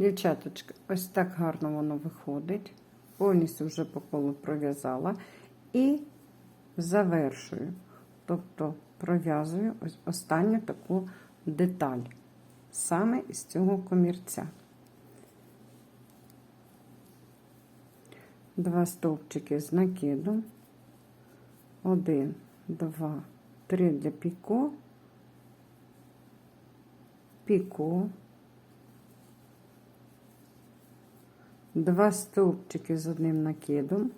Дівчаточка, ось так гарно воно виходить. Повністю вже по колу пров'язала. І завершую. Тобто пров'язую останню таку деталь. Саме із цього комірця. Два стовпчики з накидом. Один, два, три для піко. Піко. Два стовпчики з одним накидом.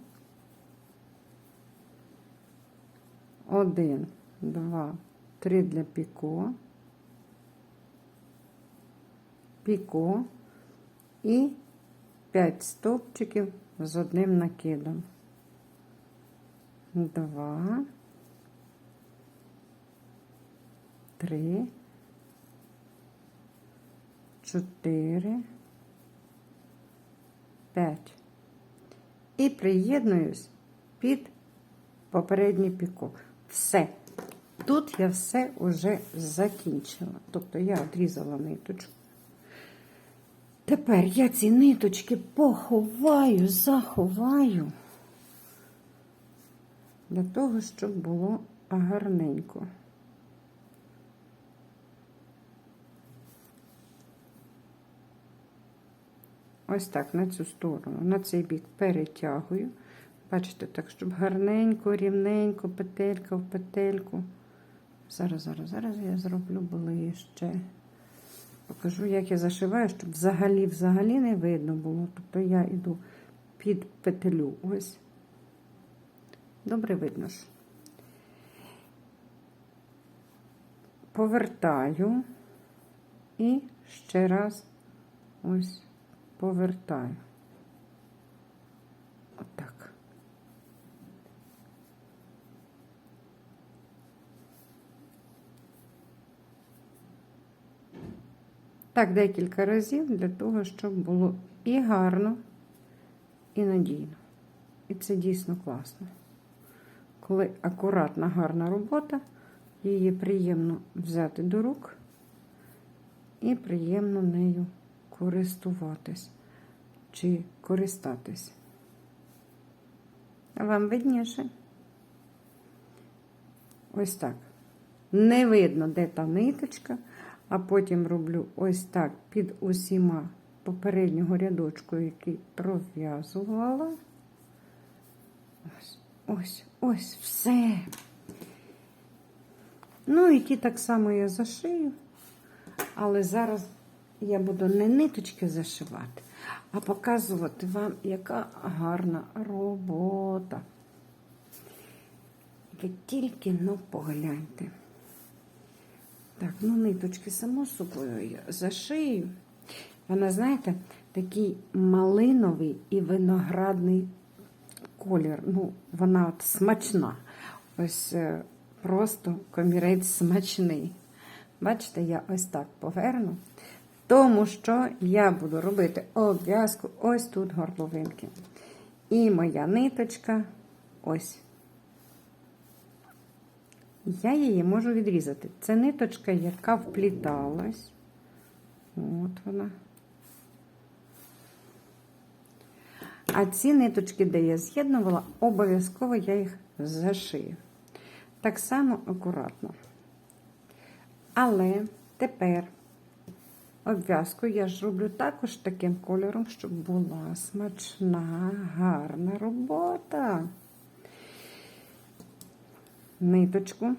Один, два, три для піко. Піко і 5 стовпчиків з одним накидом. Два, три, чотири, п'ять. І приєднуюсь під попередній піко. Все. Тут я все вже закінчила. Тобто я відрізала ниточку. Тепер я ці ниточки поховаю, заховаю для того, щоб було гарненько. Ось так на цю сторону, на цей бік перетягую. Бачите, так, щоб гарненько, рівненько, петелька в петельку. Зараз, зараз, зараз я зроблю ближче. Покажу, як я зашиваю, щоб взагалі взагалі не видно було. Тобто я йду під петлю. Ось. Добре видно ж. Повертаю і ще раз ось повертаю. Отак. Так, декілька разів для того, щоб було і гарно, і надійно. І це дійсно класно. Коли акуратна, гарна робота, її приємно взяти до рук і приємно нею користуватись чи користатись. Вам видніше? Ось так. Не видно, де та ниточка, а потім роблю ось так під усіма попереднього рядочку, який пров'язувала. Ось, ось, ось, все. Ну, і ті так само я зашию, але зараз я буду не ниточки зашивати, а показувати вам, яка гарна робота. Ви тільки ну погляньте. Так, ну ниточки, само собою я зашию. Вона, знаєте, такий малиновий і виноградний колір. Ну, вона от смачна. Ось е, просто комірець смачний. Бачите, я ось так поверну. Тому що я буду робити обв'язку ось тут горловинки. І моя ниточка ось. Я її можу відрізати. Це ниточка, яка впліталась. От вона. А ці ниточки, де я з'єднувала, обов'язково я їх зашию. Так само акуратно. Але тепер обв'язку я ж роблю також таким кольором, щоб була смачна, гарна робота. Ниточку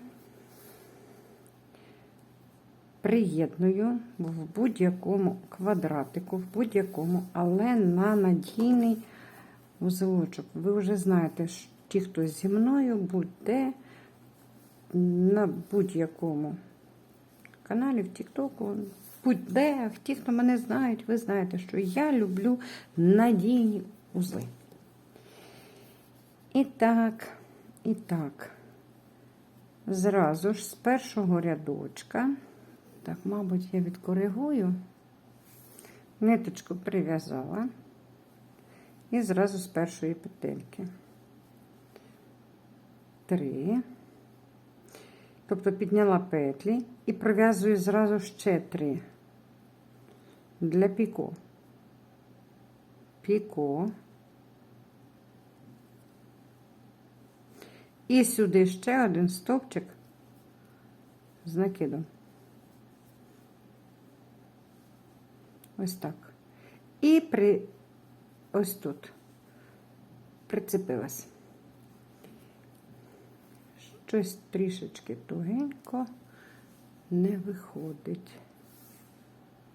приєдную в будь-якому квадратику, в будь-якому, але на надійний узелочок. Ви вже знаєте, що ті, хто зі мною, будь-де, на будь-якому каналі, в Тіктоку, будь-де, ті, хто мене знають, ви знаєте, що я люблю надійні узли. І так, і так, зразу ж з першого рядочка, так, мабуть, я відкоригую, ниточку прив'язала і зразу з першої петельки. Три. Тобто підняла петлі і пров'язую зразу ще три для піко. піко. І сюди ще один стовпчик з накидом. Ось так. І при ось тут прицепилась. Щось трішечки тугенько не виходить.